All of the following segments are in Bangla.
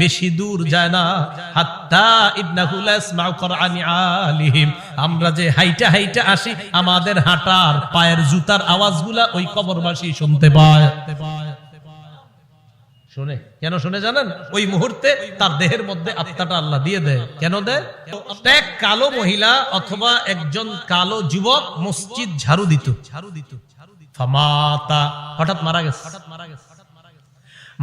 বেশি দূর যায় না। হাত্তা ইন্নাহু লা ইয়াসমাউ কুরআনি আলিহিম। আমরা যে হাইটা হাইটা আসি, আমাদের হাঁটার পায়ের জুতার আওয়াজগুলা ওই কবরবাসী শুনতে পায়। শুনে, কেন শুনে জানেন? ওই মুহূর্তে তার দেহের মধ্যে আত্মাটা আল্লাহ দিয়ে দেয়। কেন দেয়? এক কালো মহিলা অথবা একজন কালো যুবক মসজিদ ঝাড়ু দিত। ঝাড়ু দিত হঠাৎ মারা গেছে হঠাৎ মারা গেছে।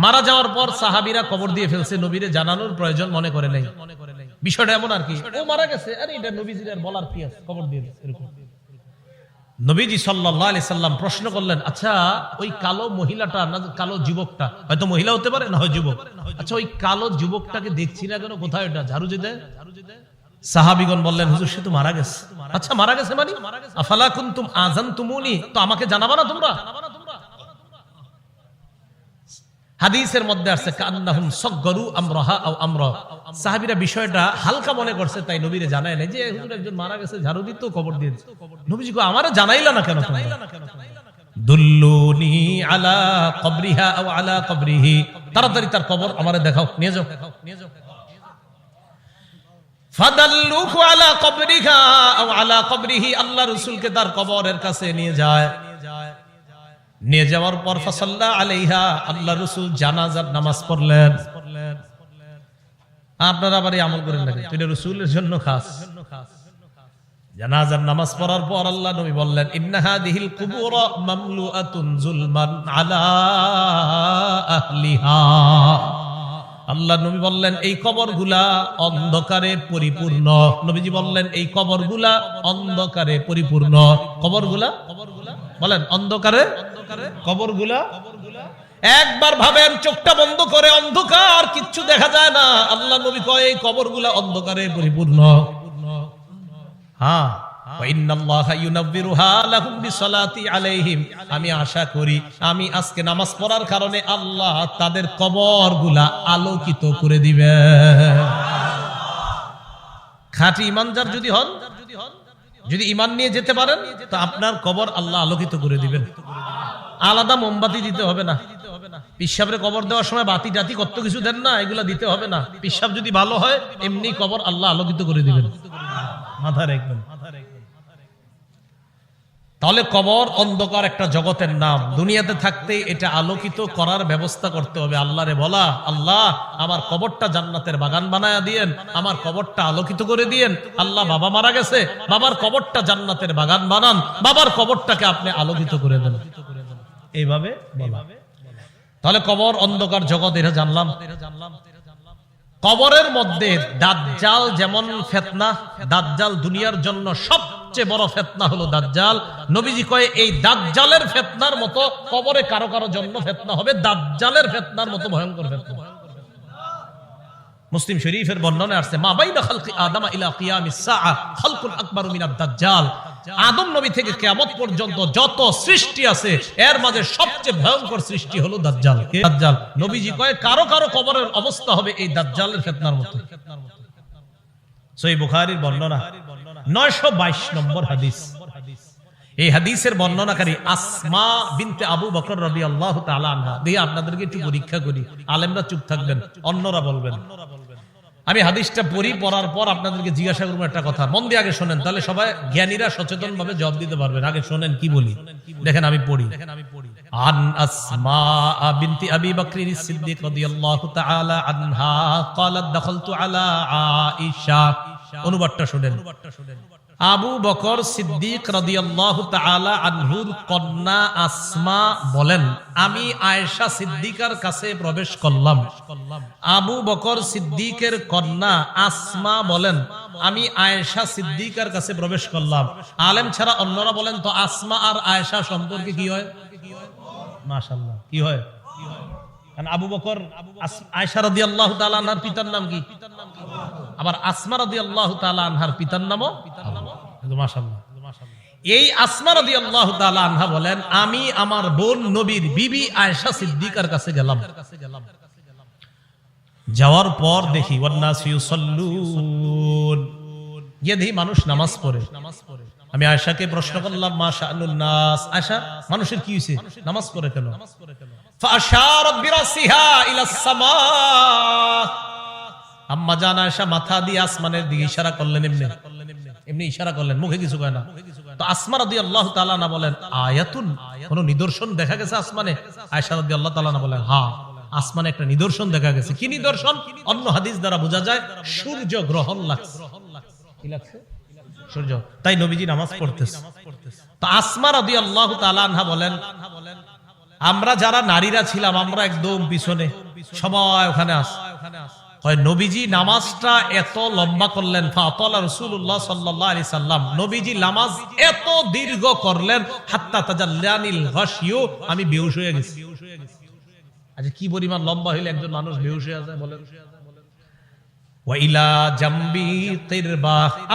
মারা যাওয়ার পর সাহাবিরা কবর দিয়ে ফেলছে, নবীরে জানানোর প্রয়োজন মনে করে নেই। বিষয়টা এমন আর কি, ও মারা গেছে, আরে এটা নবীজির আর বলার কি আছে? কবর দিয়ে এরকম। নবীজি সাল্লাল্লাহু আলাইহি সাল্লাম প্রশ্ন করলেন আচ্ছা ওই কালো মহিলাটা না, কালো যুবকটা, হয়তো মহিলা হতে পারে, না হয় যুবক? আচ্ছা ওই কালো যুবকটাকে দেখছি না কেন, কোথায় এটা ঝাড়ু দিতে সাহাবিগণ বললেন, হুজুর, সে তো মারা গেছে। আচ্ছা মারা গেছে মানে? আফালা কুনতুম আযান তুমুনি তো আমাকে জানাবা না তোমরা? হাদিসের মধ্যে আছে, কান্নাহুম সগরু আমরাহা আও আমরা সাহাবীরা বিষয়টা হালকা মনে করছে, তাই নবীরে জানায় নাই যে, হুজুর একজন মারা গেছে ঝাড়ু দিত কবর দিয়ে। নবীজি কো আমারে জানাইলা না কেন? দুল্লুনি আলা কবরিহা আও আলা কবরিহি তাড়াতাড়ি তার কবর আমারে দেখাও নিয়ে যাও নিয়ে যাও ফাদাল্লুহু আলা কবরিহা আও আলা কবরিহি, আল্লাহ রাসূলকে তার কবরের কাছে নিয়ে যায় নিয়ে যাওয়ার পর ফসল্লা আলাইহা, আল্লাহ রসুল জানাজার নামাজ পড়লেন। আপনারা আবার আমল করেন নাকি রসুলের জন্য খাস। জানাজার নামাজ পড়ার পর আল্লাহ নবী বললেন ইন্নাহা দিহিল কুবুর মামলুআতুন জুলমান আলা আহলিহা। আল্লাহ নবী বললেন, এই কবরগুলা অন্ধকারে পরিপূর্ণ। নবীজি বললেন, এই কবরগুলা অন্ধকারে পরিপূর্ণ। কবরগুলা? বলেন, অন্ধকারে কবরগুলা? একবার ভাবেন চোখটা বন্ধ করে অন্ধকার কিচ্ছু দেখা যায় না। আল্লাহ নবী কয় এই কবরগুলা অন্ধকারে পরিপূর্ণ। হ্যাঁ। আমি আশা করি আমি আজকে নামাজ পড়ার কারণে আল্লাহ তাদের কবরগুলা আলোকিত করে দিবে খাঁটি ইমানদার যদি হন যদি ইমান নিয়ে যেতে পারেন, তো আপনার কবর আল্লাহ আলোকিত করে দিবেন। আলাদা মোমবাতি দিতে হবে না। পিসাবের কবর দেওয়ার সময় বাতি টাতি কত কিছু দেন না, এগুলা দিতে হবে না। পিসাব যদি ভালো হয়, এমনি কবর আল্লাহ আলোকিত করে দিবেন। মাথা রাখবেন। তাহলে কবর, অন্ধকার একটা জগতের নাম। দুনিয়াতে থাকতে এটা আলোকিত করার ব্যবস্থা করতে হবে। আল্লাহরে বলা, আল্লাহ, আমার কবরটা জান্নাতের বাগান বানায়া দিয়েন, আমার কবরটা আলোকিত করে দিয়েন। আল্লাহ, বাবা মারা গেছে, বাবার কবরটা জান্নাতের বাগান বানান, বাবার কবরটাকে আপনি আলোকিত করে দেন। এইভাবে তাহলে কবর, অন্ধকার জগৎ, এটা জানলাম। কবরের মধ্যে দাজ্জাল যেমন ফেতনা, দাজ্জাল দুনিয়ার জন্য সবচেয়ে বড় ফেতনা হলো দাজ্জাল। নবীজি কয়ে, এই দাজ্জালের ফেতনার মতো কবরে কারও কারও জন্য ফেতনা হবে, দাজ্জালের ফেতনার মতো ভয়ঙ্কর ফেতনা। মুসলিম শরীফের বর্ণনা আসছে, মা বাইনা খালকি আদম ইলা কিয়ামিস সাআ খালকুল আকবারু মিনাদ দাজ্জাল। আদম নবী থেকে কিয়ামত পর্যন্ত যত সৃষ্টি আছে, এর মাঝে সবচেয়ে ভয়ঙ্কর সৃষ্টি হলো দাজ্জাল। দাজ্জাল। নবীজি কয়, কারও কারও কবরের অবস্থা হবে এই দাজ্জালের ফিতনার মতো। সহিহ বুখারীর বর্ণনা 922 নম্বর হাদিস। এই হাদিসের বর্ণনাকারী আসমা বিনতে আবু বকর রাদিয়াল্লাহু তাআলা আনহা। দিয়ে আপনাদেরকে একটু পরীক্ষা করি। আলেমরা চুপ থাকবেন, অন্যরা বলবেন। আমি হাদিসটা পড়ি পড়ার পর আপনাদেরকে জিজ্ঞাসা করবো একটা কথা মন দিয়ে আগে শোনেন তাহলে সবাই জ্ঞানীরা সচেতন ভাবে জবাব দিতে পারবেন আগে শোনেন কি বলি দেখেন আমি পড়ি আন আসমা বিনতি আবি বকর সিদ্দিক রাদিয়াল্লাহু তাআলা আনহা قالت دخلت على عائشة অনুবাদটা শুনেন আবু বকর সিদ্দিক কন্যা আসমা বলেন, আমি আয়েশা সিদ্দিকার কাছে প্রবেশ করলাম। আবু বকর সিদ্দিকের কন্যা আসমা বলেন, আমি আয়েশা সিদ্দিকার কাছে প্রবেশ করলাম। আলেম ছাড়া অন্যরা বলেন, তো আসমা আর আয়েশা সম্পর্কে কি হয়? মাশাআল্লাহ, কি হয়? আবু বকর আস- আয়েশা রাদিয়াল্লাহু তাআলা আনহার পিতার নাম কি? আবার আসমা রাদিয়াল্লাহু তাআলা আনহার পিতার নামও এই আসমা রাদিয়াল্লাহু তাআলা আনহা বলেন, আমি আমার বোন নবীর বিবি আয়েশা সিদ্দিকার কাছে গেলাম। যাওয়ার পর দেখি মানুষ নামাজ পড়ে। আমি আয়েশাকে প্রশ্ন করলাম মা নাস। আয়েশা, মানুষের কি হইছে? নামাজ পড়ে কেন? বিরাসিহা ইলা সামা আম্মা জান আয়েশা মাথা দিয়ে আসমানের দিকে ইশারা করলেন এমনি। এমনি ইশারা করলেন, মুখে কিছু কয় না। তো আসমা রাদিয়াল্লাহু তাআলা না বলেন, আয়াতুন, কোন নিদর্শন দেখা গেছে আসমানে? আয়েশা রাদিয়াল্লাহু তাআলা না বলেন হ্যাঁ আসমানে একটা নিদর্শন দেখা গেছে। কি নিদর্শন? অন্য হাদিস দ্বারা বোঝা যায়, সূর্য গ্রহণ লাগছে? সূর্য। তাই নবীজি নামাজ পড়তেছে। তো আসমা রাদিয়াল্লাহু তাআলা আনহা বলেন, আমরা যারা নারীরা ছিলাম, আমরা একদম পিছনে, সবাই ওখানে আস। হয়, নবীজি নামাজটা এত লম্বা করলেন। ফাতলা রসুল্লাহ সাল্লাহ আলি সাল্লাম, নবীজি নামাজ এত দীর্ঘ করলেন, হাত্তা তাজাল্লানিল হাসিও আমি বেহুশ হয়ে গেছি। আচ্ছা কি পরিমাণ লম্বা হইলে একজন মানুষ বেহুশ হয়ে যায় বলেন?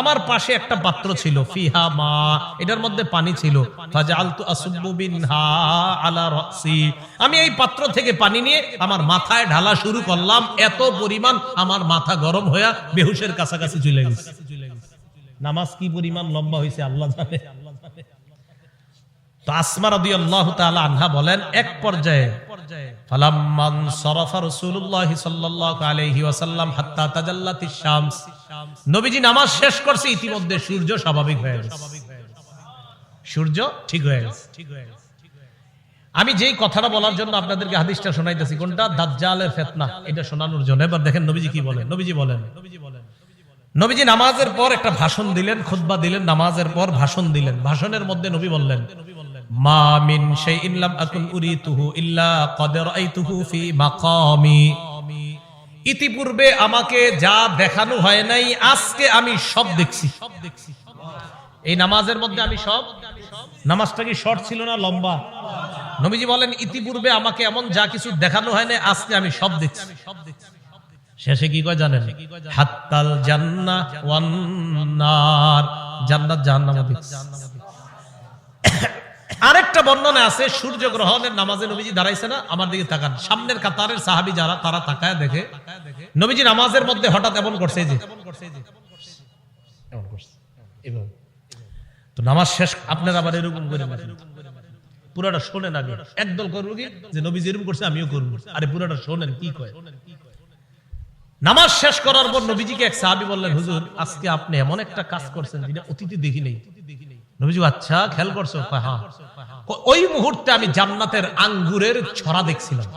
আমার পাশে একটা পাত্র ছিল, ফিহা মা, এটার মধ্যে পানি ছিল। আমি এই পাত্র থেকে পানি নিয়ে আমার মাথায় ঢালা শুরু করলাম। এত পরিমাণ আমার মাথা গরম হয়ে বেহুশের কাছাকাছি চলে গেছে। নামাজ কি পরিমাণ লম্বা হয়েছে আল্লাহ জানে। তো আসমা রাদিয়াল্লাহু তাআলা আনহা বলেন, এক পর্যায়ে নবীজি নামাজ শেষ করছে, ইতিমধ্যে সূর্য স্বাভাবিক হয়ে সূর্য ঠিক হয়ে আমি যেই কথাটা বলার জন্য আপনাদেরকে হাদিসটা শোনাইতেছি, কোনটা? দাজ্জালের ফিতনা। এটা শোনানোর জন্য। এবার দেখেন নবীজি কি বলেন। নবীজি বলেন, নবীজি নামাজের পর একটা ভাষণ দিলেন, খুতবা দিলেন, নামাজের পর ভাষণ দিলেন। ভাষণের মধ্যে নবী বললেন মা মিন শাইইন লাম আকুন উরিতুহু ইল্লা ক্বাদ রাআইতুহু ফি মাকামি। ইতিপূর্বে আমাকে যা দেখানো হয় নাই, আজকে আমি সব দেখছি। এই নামাজের মধ্যে আমি সব নামাজটা কি শর্ট ছিল না লম্বা? নবীজি বলেন, ইতিপূর্বে আমাকে এমন যা কিছু দেখানো হয় নাই, আজকে আমি সব দেখছি। শেষে কি কয় জানেন? হাত্তাল জান্নাহ ওয়ান নার। জান্নাত জাহান্নামও দেখছি। আরেকটা বর্ণনা আছে সূর্য গ্রহণের নামাজে নবীজি দাঁড়াইছে না, আমার দিকে তাকান। সামনের কাতারের সাহাবী যারা, তারা তাকায় দেখে। নবীজি নামাজের মধ্যে হঠাৎ এমন করছে যে। তো নামাজ শেষ আবার এরকম করে পুরাটা শোনেন আগে। একদল করব কি? যে নবীজি এরকম করছে, আমিও করব। আরে পুরাটা শোনেন, কি কয়? নামাজ শেষ করার পর নবীজিকে এক সাহাবী বললেন, হুজুর, আজকে আপনি এমন একটা কাজ করছেন যেটা অতীতে দেখি নেই। নবীজি আচ্ছা খেয়াল করছ? হ্যাঁ। ওই মুহূর্তে আমি জান্নাতের আঙ্গুরের ছড়া দেখছিলাম।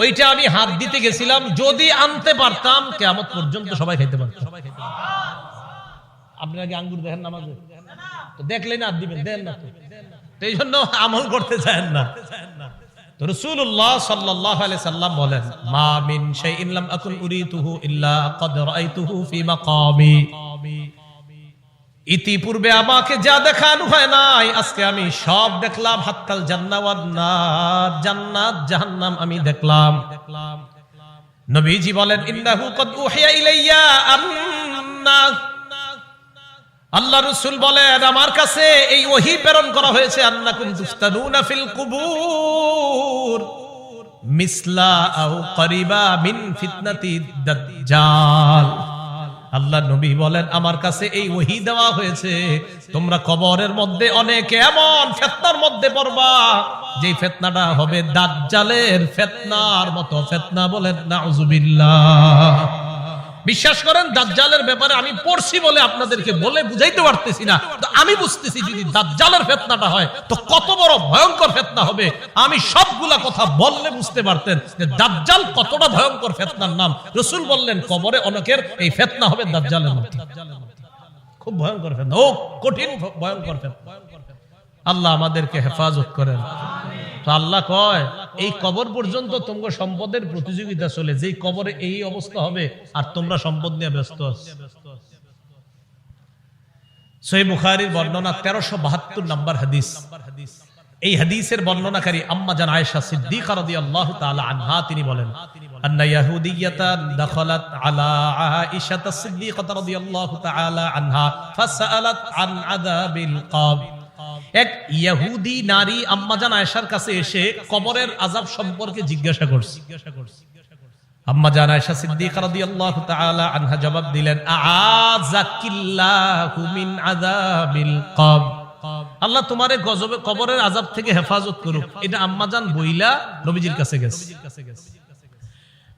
ওইটা আমি হাত দিতে গেছিলাম, যদি আনতে পারতাম কেমন পর্যন্ত সবাই খেতে পারতাম আপনি আগে আঙ্গুর দেখেন নামাজে তো দেখলেন আর দিবেন, দেন না তো। এই জন্য আমল করতে চান না। তো রাসূলুল্লাহ সাল্লাল্লাহু আলাইহি সাল্লাম বলেন, মা শাইইন লাম আকুন উরিতুহু ইল্লা ক্বাদ রাআইতুহু ফি মাকামি। ইতিপূর্বে আমাকে যা দেখানো হয় নাই, আজকে আমি সব দেখলাম হাতকাল জান্নাত জান্নাত, জাহান্নাম আমি দেখলাম। দেখলাম নবীজি বলেন, ইন্নাহু কদ উহিয়া ইলাইয়া আন্না। আল্লাহ রসুল বলেন, আমার কাছে এই ওহি প্রেরণ করা হয়েছে আন্নাকুম তুফতানুনা ফিল কুবুর। মিসলা আও করিবা মিন ফিতনাতি দাজ্জাল। আল্লাহ নবী বলেন, আমার কাছে এই ওহি দেওয়া হয়েছে। তোমরা কবরের মধ্যে অনেক এমন ফেতনার মধ্যে পড়বা যে ফেতনাটা হবে দাজ্জালের ফেতনার মতো ফেতনা বলেন, নাউজুবিল্লাহ। বিশ্বাস করেন, দাজ্জালের ব্যাপারে আমি পড়ছি বলে আপনাদেরকে বলে বুঝাইতে পারতেছি না। তো আমি বুঝতেছি যদি দাজ্জালের ফেতনাটা হয়, তো কত বড় ভয়ঙ্কর ফেতনা হবে। আমি সবগুলা কথা বললে বুঝতে পারতেন যে দাজ্জাল কতটা ভয়ঙ্কর ফেতনার নাম। রসুল বললেন, কবরে অনেকের এই ফেতনা হবে দাজ্জালের মতো খুব ভয়ঙ্কর ফেতনা। ও কঠিন ভয়ঙ্কর ফেতনা। আল্লাহ আমাদেরকে হেফাজত করেন। তো আল্লাহ কয়, এই কবর পর্যন্ত তোমার সম্পদের প্রতিযোগিতা চলে, যেই কবরে এই অবস্থা হবে, আর তোমরা সম্পদ নিয়ে ব্যস্ত সহি বর্ণনা তেরোশো বাহাত্তর নাম্বার হাদিস। এই হাদিসের বর্ণনাকারী আম্মা জান আয়েশা সিদ্দিকা রাদিয়াল্লাহু তাআলা আনহা, তিনি বলেন, আন্না আলা আয়েশা সিদ্দিকা রাদিয়াল্লাহু তাআলা আনহা, ফাসআলাত আন আযাবিল কবর এক ইহুদি নারী আম্মা জান আয়েশার কাছে এসে কবরের আযাব সম্পর্কে জিজ্ঞাসা করছে আম্মা জান আয়েশা সিদ্দিকা রাদিয়াল্লাহু তাআলা আনহা জবাব দিলেন আযাকিল্লাহু মিন আযাবিল কবর আল্লাহ তোমারে গজবে কবরের আযাব থেকে হেফাজত করুক এটা আম্মা জান বইলা নবীজির কাছে গেছে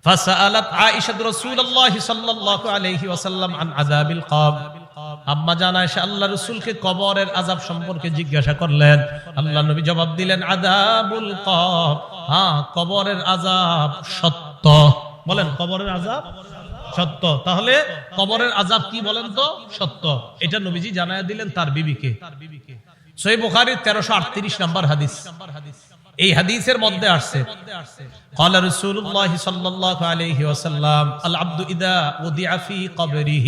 فسألت عائشة رسول الله صلى الله عليه وسلم عن عذاب القبر আম্মা জান আয়েশা আল্লাহ রাসূলকে কবরের আযাব সম্পর্কে জিজ্ঞাসা করলেন আল্লাহ নবী জবাব দিলেন আযাবুল কবর হ্যাঁ কবরের আযাব সত্য বলেন কবরের আযাব সত্য তাহলে কবরের আযাব কি বলেন তো সত্য এটা নবীজি জানায় দিলেন তার বিবিকে সহি বুখারীর 1338 নম্বর হাদিস এই হাদিসের মধ্যে আসছে قال رسول الله صلى الله عليه وسلم العبد اذا وضع في قبره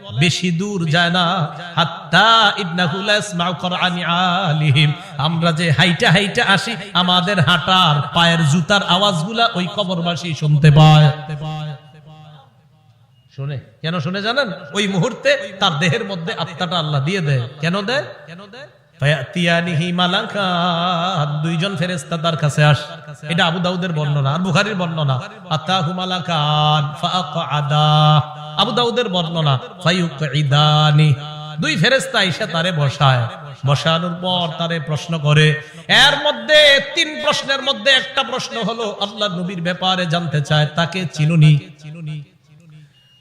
বেশি দূর যায় না। হাত্তা আলিহিম। আমরা যে হাইটা হাইটা আসি, আমাদের হাঁটার পায়ের জুতার আওয়াজগুলা ওই কবরবাসী শুনতে পায়। শুনে, কেন শুনে জানেন? ওই মুহূর্তে তার দেহের মধ্যে আত্মাটা আল্লাহ দিয়ে দেয় কেন দেয়। কেন দেয়? দুইজন ফেরেশতা তার কাছে আস। এটা আবু দাউদের বর্ণনা, আর বুখারীর বর্ণনা। আতাহু মালাকান আবু দাউদের বর্ণনা, ফায়ুকঈদানি। দুই ফেরেশতা এসে তারে বসায়। বসানোর পর তারে প্রশ্ন করে, এর মধ্যে তিন প্রশ্নের মধ্যে একটা প্রশ্ন হলো, আল্লাহ নবীর ব্যাপারে জানতে চায়, তাকে চিনুনি।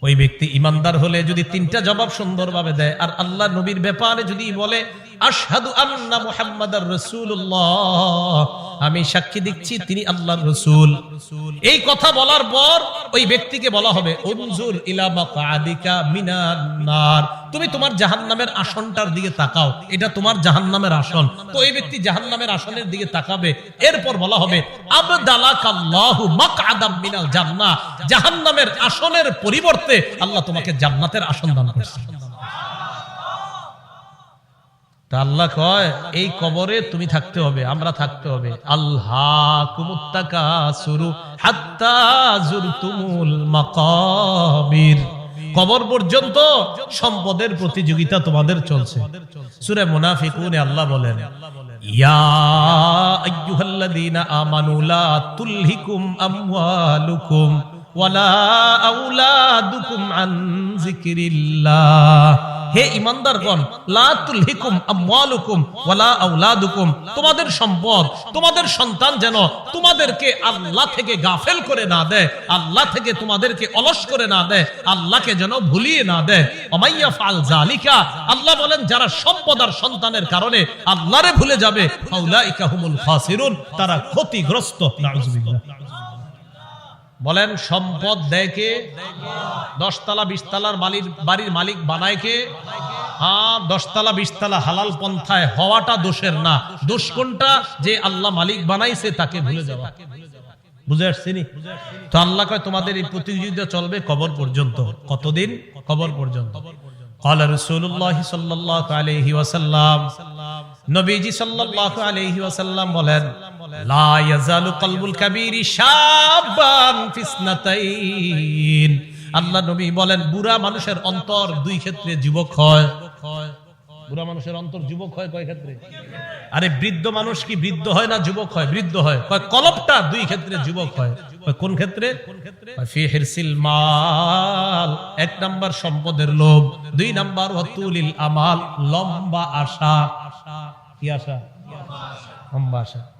ওই ব্যক্তি ইমানদার হলে যদি তিনটা জবাব সুন্দরভাবে দেয়, আর আল্লাহ নবীর ব্যাপারে যদি বলে আমি সাক্ষী দিচ্ছি, তিনি আল্লাহর রাসূল। এই কথা বলার পর ওই ব্যক্তিকে বলা হবে তুমি তোমার জাহান্নামের আসনটার দিকে তাকাও, এটা তোমার জাহান্নামের আসন। তো এই ব্যক্তি জাহান্নামের আসনের দিকে তাকাবে, এরপর বলা হবে জান্নাহ। জাহান্নামের আসনের পরিবর্তে আল্লাহ তোমাকে জান্নাতের আসন দান করছে তা আল্লাহ কয়, এই কবরে তুমি থাকতে হবে, আমরা থাকতে হবে। আল্লাহ কুমুত্তাকা কবর পর্যন্ত সম্পদের প্রতিযোগিতা তোমাদের চলছে। সূরা মুনাফিকুনে, আল্লাহ বলেন, ইয়া আইয়ুহাল্লাযীনা আমানু লা তুলহিকুম আমওয়ালুকুম। হে তোমাদের সম্পদ, তোমাদের সন্তান যেন তোমাদেরকে আল্লাহ থেকে গাফেল করে না দেয়, আল্লাহ থেকে তোমাদেরকে অলস করে না দেয়, আল্লাহকে যেন ভুলিয়ে না দেয়। ফাল জালিকা আল্লাহ বলেন, যারা সম্পদ আর সন্তানের কারণে আল্লাহরে ভুলে যাবে তারা ক্ষতিগ্রস্ত। বলেন সম্পদ দেয় কে দশতলা বিশতলার মালিক বাড়ির মালিক বানায় কে হ্যাঁ দশতলা বিশতলা হালাল পন্থায় হওয়াটা দোষের না দোষ কোনটা যে আল্লাহ মালিক বানাইছে তাকে ভুলে যাওয়া বুঝে আসছিনি তো আল্লাহ কয় তোমাদের এই প্রতিযোগিতা চলবে কবর পর্যন্ত কতদিন কবর পর্যন্ত قال رسول الله صلى الله عليه وسلم নবীজি সাল্লাল্লাহু আলাইহি ওয়াসাল্লাম বলেন লা ইয়াজালু কলবুল কাবীরি শাবান ফিসনাতাইন। আল্লাহ নবী বলেন, বুড়া মানুষের অন্তর দুই ক্ষেত্রে যুবক হয়। বুড়া মানুষের অন্তর যুবক হয় কয় ক্ষেত্রে? আরে বৃদ্ধ মানুষ কি বৃদ্ধ হয় না যুবক হয়? বৃদ্ধ হয়। কয় কলবটা দুই ক্ষেত্রে যুবক হয়। কোন ক্ষেত্রে? মাল। এক নাম্বার সম্পদের লোভ, দুই নাম্বার ওয়াতুলিল আমাল। লম্বা আশা। কি আশা? লম্বা আশা।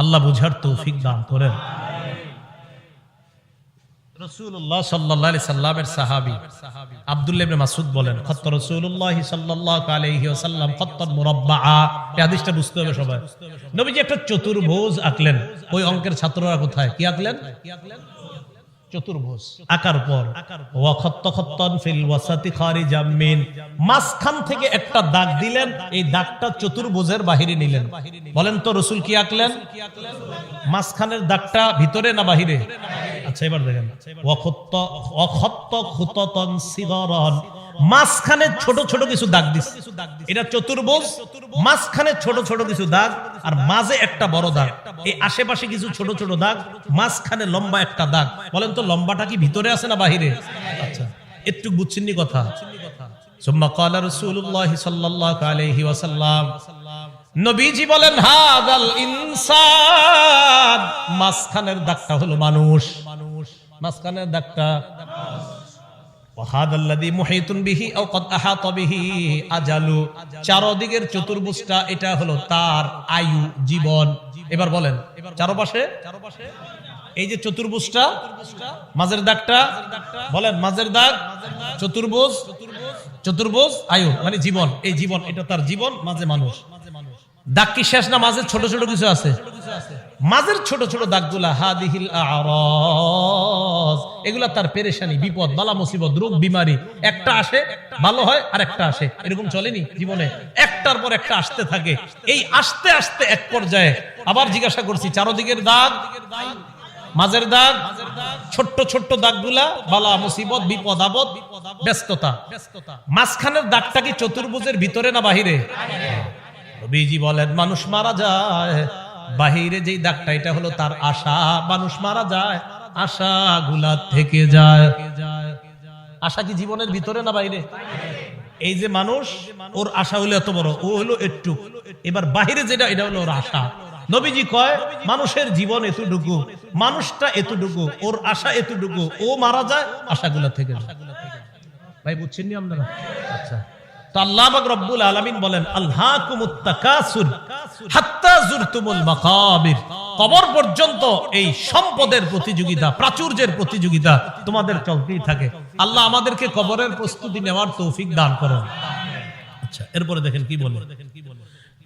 আল্লাহ বুঝার তৌফিক দান করেন। রসুল্লাহ সাল্লাহ সাল্লামের সাহাবি আবদুল্লাহ মাসুদ বলেন, খত্ত রসুল্লাহ সাল্লাল্লাহু আলাইহি ওয়াসাল্লাম খত্তন মুরাব্বা এই আদেশটা বুঝতে হবে সবাই। নবীজি একটা চতুর্ভুজ আঁকলেন। ওই অঙ্কের ছাত্ররা কোথায়? কি আঁকলেন? চতুর্ভুজ, আকার পর। ফিল ওয়াসাতি খারিজাম মিন মাঝখান থেকে একটা দাগ দিলেন, এই দাগটা চতুর্ভুজের বাহিরে নিলেন। বলেন তো রসুল কি আঁকলেন? মাঝখানের দাগটা ভিতরে না বাহিরে? আচ্ছা এবার দেখেন। ওয়াখত্ত অখত্ত খুততন সিগরন। মাঝখানে ছোট ছোট কিছু দাগ এটা চতুর্ভুজ, মাঝখানে ছোট ছোট কিছু দাগ আর মাঝে একটা বড় দাগ। এই আশেপাশে কিছু ছোট ছোট দাগ, মাঝখানে লম্বা একটা দাগ। বলেন তো, লম্বাটা কি ভিতরে আছে না বাহিরে? আচ্ছা একটু বুঝছেননি কথা? মাঝখানের দাগটা হলো মানুষ মানুষ। মাঝখানের দাগটা চারদিকের চতুর্ভুজটা এটা হলো তার আয়ু, জীবন। এবার বলেন, চারপাশে? এই যে চতুর্ভুজটা, মাঝের দাগটা, বলেন, মাঝের দাগ, চতুর্ভুজ চতুর্ভুজ, আয়ু মানে জীবন। এই জীবন, এটা তার জীবন, মাঝে মানুষ। দাগ কি শেষ না মাঝে? ছোট ছোট কিছু আছে? মাঝের ছোট ছোট দাগগুলা, হাদিহিল আরাজ, এগুলা তার পেরেশানি, বিপদ, বালা মুসিবত, রোগ, বিমারি। একটা আসে, ভালো হয় আর একটা আসে। এরকম চলেনি জীবনে। একটার পর একটা আসতে থাকে। এই আসতে আসতে এক পর্যায়ে আবার জিজ্ঞাসা করছি, চারদিকের দাগ, মাঝের দাগ, ছোট্ট ছোট্ট দাগগুলা, বালা মুসিবত, বিপদ, আপদ, ব্যস্ততা। মাঝখানের দাগটা কি চতুর্ভুজের ভিতরে না বাহিরে? বলেন, মানুষ মারা যায়। বাহিরে যেই দাগটা, এটা হলো তার আশা। মানুষ মারা যায়, আশা গুলা থেকে যায়। আশা কি জীবনের ভিতরে না বাইরে? এই যে মানুষ, ওর আশা হলো এত বড়, ও হলো একটু। এবার বাহিরে যেটা, এটা হলো ওর আশা। নবীজি কয়, মানুষের জীবন এতটুকু, মানুষটা এতটুকু, ওর আশা এতটুকু, ও মারা যায় আশাগুলা থেকে। ভাই, বুঝছেন নি আপনারা? আচ্ছা। তো আল্লাহ রব্বুল আলামিন বলেন মাকাবির। কবর পর্যন্ত এই সম্পদের প্রতিযোগিতা, প্রাচুর্যের প্রতিযোগিতা তোমাদের চলতেই থাকে। আল্লাহ আমাদেরকে কবরের প্রস্তুতি নেওয়ার তৌফিক দান করেন। আচ্ছা এরপরে দেখেন কি বলে?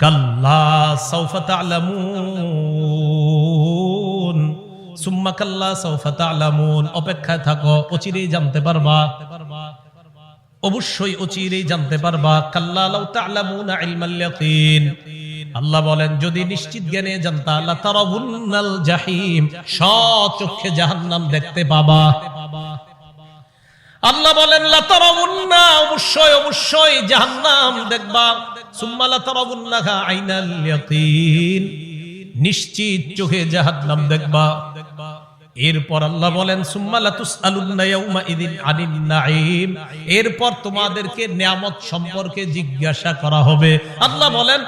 কাল্লা সাউফা তা'লামুন। কাল্লা সাউফা তা'লামুন। অপেক্ষায় থাকো, অচিরেই জানতে পারবা। অবশ্যই অচিরেই জানতে পারবা আল্লাহ বলেন, যদি নিশ্চিত জ্ঞানে জানতা আল্লাহ জাহিম সচক্ষে জাহান্নাম দেখতে পাবা। আল্লাহ বলেন লাতারাবুন্না অবশ্যই অবশ্যই জাহান্নাম দেখবা। সুম্মা লাতারাবুন্নাহা আইনাল নিশ্চিত চোখে জাহান্নাম দেখবা দেখবা। এরপর আল্লাহ বলেন এরপর তোমাদেরকে নিয়ামত সম্পর্কে জিজ্ঞাসা করা হবে। আল্লাহ বলেন,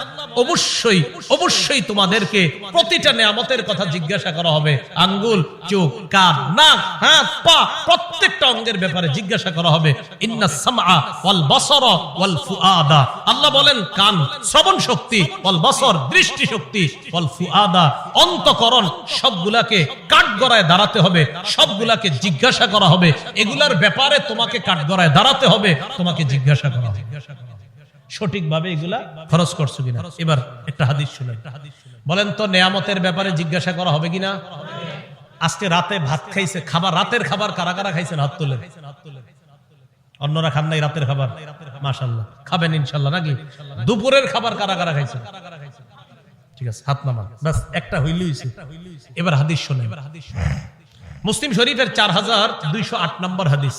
অবশ্যই অবশ্যই তোমাদেরকে প্রতিটা নিয়ামতের কথা জিজ্ঞাসা করা হবে। আঙ্গুল, চোখ, কান, নাক, হাত, পা, প্রত্যেকটা অঙ্গের ব্যাপারে জিজ্ঞাসা করা হবে। ইন্না সামআ ওয়াল বাসারা ওয়াল ফুআদা। আল্লাহ বলেন, কান, শ্রবণ শক্তি, ওয়াল বাসর, দৃষ্টি শক্তি, ওয়াল ফুআদা, অন্তকরণ, সবগুলাকে কাঠগড়ায় দাঁড়াতে হবে, সবগুলাকে জিজ্ঞাসা করা হবে। এগুলার ব্যাপারে তোমাকে কাঠগড়ায় দাঁড়াতে হবে, তোমাকে জিজ্ঞাসা করা হবে। সঠিকভাবে এগুলা খরচ করছ কিনা? এবার একটা হাদিস শুনেন। বলেন তো, নেয়ামতের ব্যাপারে জিজ্ঞাসা করা হবে কিনা? আজকে রাতে ভাত খাইছে, খাবার, রাতের খাবার কারা কারা খাইছেন? হাত তুলে অন্যরা খান নাই রাতের খাবার? মাশাল্লাহ খাবেন ইনশাল্লাহ নাকি? দুপুরের খাবার কারা কারা খাইছেন? ঠিক আছে হাত নামান। বাস একটা হইল এবার হাদিস শোনে মুসলিম শরীফের চার হাজার দুইশো আট নম্বর হাদিস।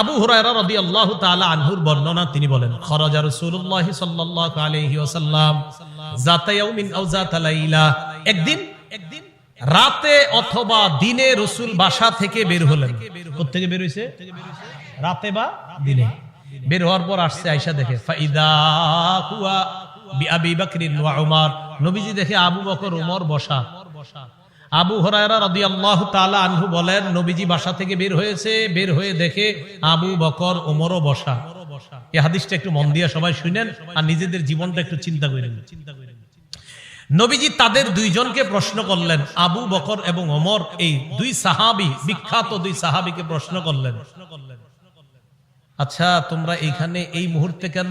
আবু হুরায়রা রাদিয়াল্লাহু তাআলা আনহুর বর্ণনা তিনি বলেন খরাজা রাসূলুল্লাহ সাল্লাল্লাহু আলাইহি ওয়াসাল্লাম যাতা ইয়াউমিন আও যাতা লাইলা। একদিন একদিন রাতে অথবা দিনে রসুল বাসা থেকে বের হলেন। কোত্থেকে বের হইছে? রাতে বা দিনে? বের হওয়ার পর আসছে আয়সা দেখে ফাইদা হুয়া নবীজি দেখে আবু বকর বসা। আবু আনহু বলেন, নবীজি বাসা থেকে বের হয়েছে, বের হয়ে দেখে আবু বকর বসা। এই হাদিসটা একটু মন সবাই শুনেন আর নিজেদের জীবনটা একটু চিন্তা করেন চিন্তা নবীজি তাদের দুইজনকে প্রশ্ন করলেন, আবু বকর এবং ওমর এই দুই সাহাবি, বিখ্যাত দুই সাহাবিকে প্রশ্ন করলেন। আচ্ছা তোমরা এইখানে এই মুহূর্তে কেন?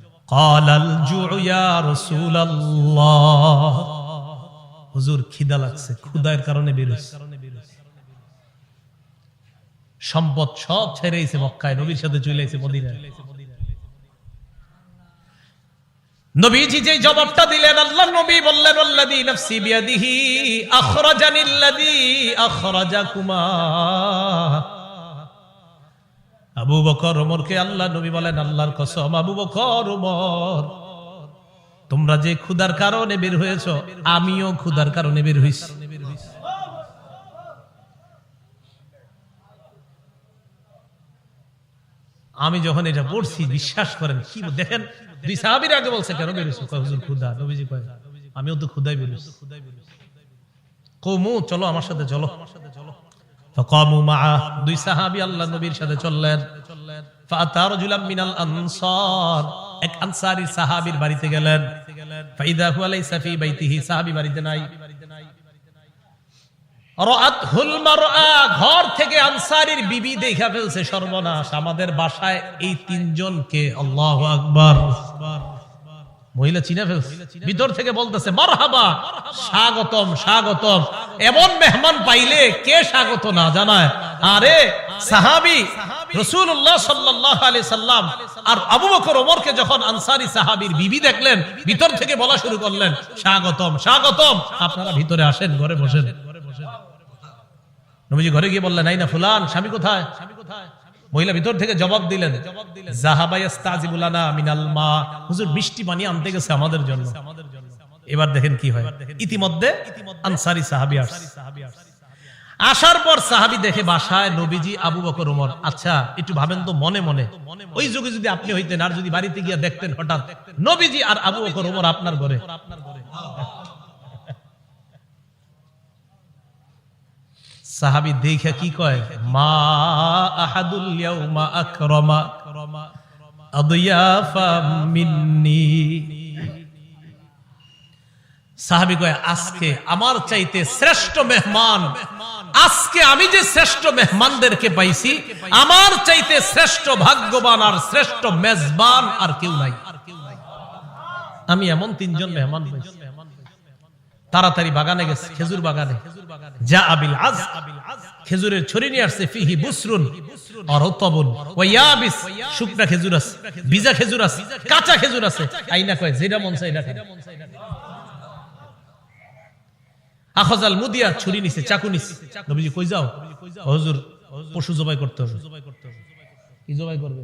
قال الجوع يا رسول الله হুজুর খিদা লাগছে ক্ষুদার কারণে বের হইছে সম্পদ সব ছেড়ে এসে মক্কায় নবীর সাথে চলে এসে মদিনায় নবীজি যে জবাবটা দিলেন আল্লাহ নবী বললেন আল্লাযী নাফসি বিয়াদিহি আখরাজানিল্লাযী আখরাজাকুমা আবু বকর ওমরকে আল্লাহ নবী বলেন, আল্লাহর কসম, আবু বকর ওমর তোমরা যে ক্ষুধার কারণে বের হয়েছো, আমিও ক্ষুধার কারণে বের হইছি। আমি যখন এটা পড়ছি, বিশ্বাস করেন, কি দেখেন, দুই সাহাবির আগে বলছে, কেন বেরোছো হুজুর ক্ষুদা নবীজি কয়, আমিও তো ক্ষুদাই বেরোছি কমু চলো আমার সাথে, চলো। ফাকামু মাআ দুই সাহাবী আল্লাহ নবীর সাথে চললেন। ফাতা রাজুলাম মিনাল আনসার। এক আনসারী সাহাবীর বাড়িতে গেলেন। ফাইদা হুয়া লাইসা ফি বাইতিহি। সাহাবী বাড়িতে নাই। ঘর থেকে আনসারীর বিবি দেখা ফেলছে সর্বনাশ। আমাদের বাসায় এই তিনজনকে আল্লাহু আকবার। মহিলা চিনে ফেলছে। ভিতর থেকে বলতেছে, মারহাবা, স্বাগতম স্বাগতম। এমন মেহমান পাইলে কে স্বাগত না জানায়? আরে, সাহাবি রসুল্লাহ সাল্লাহ আলি সাল্লাম আর আবু বকর, ওমরকে যখন আনসারি সাহাবির বিবি দেখলেন ভিতর থেকে বলা শুরু করলেন, স্বাগতম স্বাগতম। আপনারা ভিতরে আসেন, ঘরে বসেন। নবীজি ঘরে গিয়ে বললেন নাই না ফুলান স্বামী কোথায় স্বামী কোথায়? মহিলা ভিতর থেকে জবাব দিলেন জাহাবাইয়াস্তাজিবুলানা মিনাল হুজুর মিষ্টি পানি আনতে গেছে আমাদের জন্য। এবার দেখেন কি হয়। ইতিমধ্যে আনসারি সাহাবি আসার পর সাহাবি দেখে বাসায় নবীজি আবু বকর, উমর। আচ্ছা একটু ভাবেন তো মনে মনে। ওই যুগে যদি আপনি হইতেন আর যদি বাড়িতে গিয়ে দেখতেন হঠাৎ, নবীজি আর আবু বকর, উমর আপনার ঘরে। সাহাবি দেখে কি কয়? মা আহাদুল ইয়াউমা আকরামা আদিয়াফা মিন্নি। সাহাবি কয়, আজকে আমার চাইতে শ্রেষ্ঠ মেহমান, আজকে আমি যে শ্রেষ্ঠ মেহমানদেরকে পাইছি, আমার চাইতে শ্রেষ্ঠ ভাগ্যবান আর শ্রেষ্ঠ মেজবান আর কেউ নাই। আমি এমন তিনজন মেহমান পাইছি। তাড়াতাড়ি বাগানে গেছে, খেজুর বাগানে। যা আবিল আজ, খেজুরের ছড়ি নিয়ে আসছে, ফিহি বুসরুন আর উত্তবন ওয়া ইয়াবিস শুকনা খেজুর আছে ভিজা খেজুর আছে, কাঁচা খেজুর আছে। আইনা কয়, যেটা মন চাই না আখজাল মুদিয়া ছুরি নিছে, চাকু নিছে। নবীজি কই যাও? হুজুর, পশু জবাই করতে হবে। কি জবাই করবে?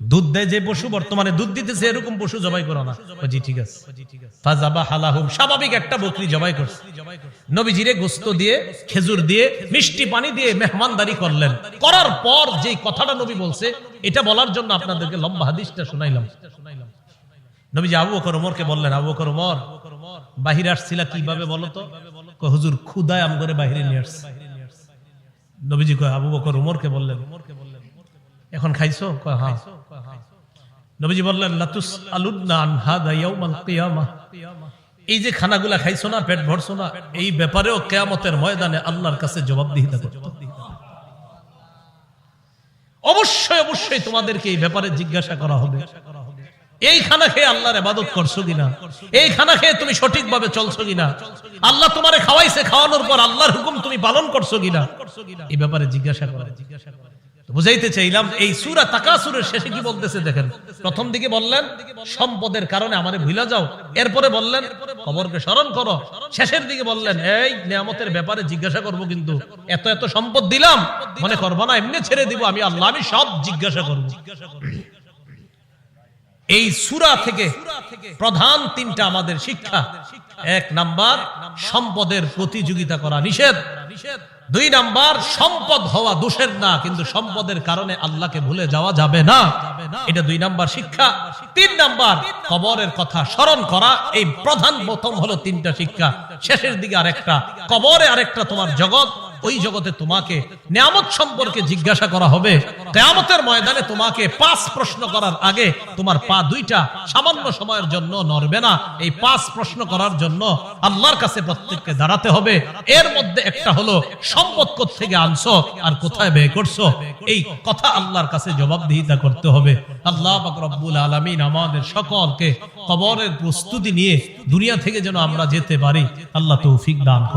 দুধ দেয় যে পশু বর্তমানে দুধ দিতেছে এরকম পশু জবাই করো না। জি ঠিক আছে। ফাজাবা হালাহুম স্বাভাবিক একটা বকরি জবাই করছে। নবীজিরে গোস্ত দিয়ে খেজুর দিয়ে মিষ্টি পানি দিয়ে মেহমানদারি করলেন। করার পর যে কথাটা নবী বলছে এটা বলার জন্য আপনাদেরকে লম্বা হাদিসটা শোনাইলাম। নবীজি আবু বকর ওমরকে বললেন আবু বকর ওমর বাহিরে আসছিলা কীভাবে বলো তো? কয়, হুজুর ক্ষুদায় আম করে বাহিরে নিয়ে আসছে। নবীজি কয় আবু বকর উমরকে বললেন। এখন খাইছো? কয় হ্যাঁ। নবীজি বললেন, লাতুস আলুদনা আন হাদা ইয়াউমাল কিয়ামাহ এই যে খানাগুলা খাইছো না, পেট ভরছো না, এই ব্যাপারেও কেয়ামতের ময়দানে আল্লাহর কাছে জবাবদিহিতা করতে। অবশ্যই অবশ্যই তোমাদেরকে এই ব্যাপারে জিজ্ঞাসা করা হবে। এই খানা খেয়ে আল্লাহর ইবাদত করছ কিনা? এই খানা খেয়ে তুমি সঠিকভাবে চলছো কিনা? আল্লাহ তোমারে খাওয়াইছে, খাওয়ানোর পর আল্লাহর হুকুম তুমি পালন করছ কিনা? এই ব্যাপারে জিজ্ঞাসা করা জিজ্ঞাসা করা বুঝাইতে চাইলাম, এই সুরা তাকাসুরের শেষে কি বলতেছে দেখেন? প্রথম দিকে বললেন, সম্পদের কারণে আমারে ভুলা যাও। এরপরে বললেন খবরকে স্মরণ করো। শেষের দিকে বললেন, এই নিয়ামতের ব্যাপারে জিজ্ঞাসা করব কিন্তু, এত এত সম্পদ দিলাম, মনে করব না, এমনি ছেড়ে দিব, আমি আল্লাহ, আমি সব জিজ্ঞাসা করব। এই সুরা থেকে প্রধান তিনটা আমাদের শিক্ষা। এক নাম্বার, সম্পদের প্রতিযোগিতা করা নিষেধ। দুই নাম্বার, সম্পদ হওয়া দোষের না, কিন্তু সম্পদের কারণে আল্লাহকে ভুলে যাওয়া যাবে না। এটা দুই নাম্বার শিক্ষা। তিন নাম্বার, কবরের কথা স্মরণ করা। এই প্রধান প্রথম হলো তিনটা শিক্ষা। শেষের দিকে আরেকটা। কবরে আরেকটা তোমার জগৎ। ওই জগতে তোমাকে নিয়ামত সম্পর্কে জিজ্ঞাসা করা হবে। কেয়ামতের ময়দানে তোমাকে পাঁচ প্রশ্ন করার আগে তোমার পা দুইটা সামান্য সময়ের জন্য নড়বে না। এই পাঁচ প্রশ্ন করার জন্য আল্লাহর কাছে প্রত্যেককে দাঁড়াতে হবে। এর মধ্যে একটা হলো, সম্পদ থেকে আনছো আর কোথায় ব্যয় করছ? এই কথা আল্লাহর কাছে জবাবদিহিতা করতে হবে। আল্লাহ রব্বুল আলামিন আমাদের সকলকে কবরের প্রস্তুতি নিয়ে দুনিয়া থেকে যেন আমরা যেতে পারি, আল্লাহ তৌফিক দান করে।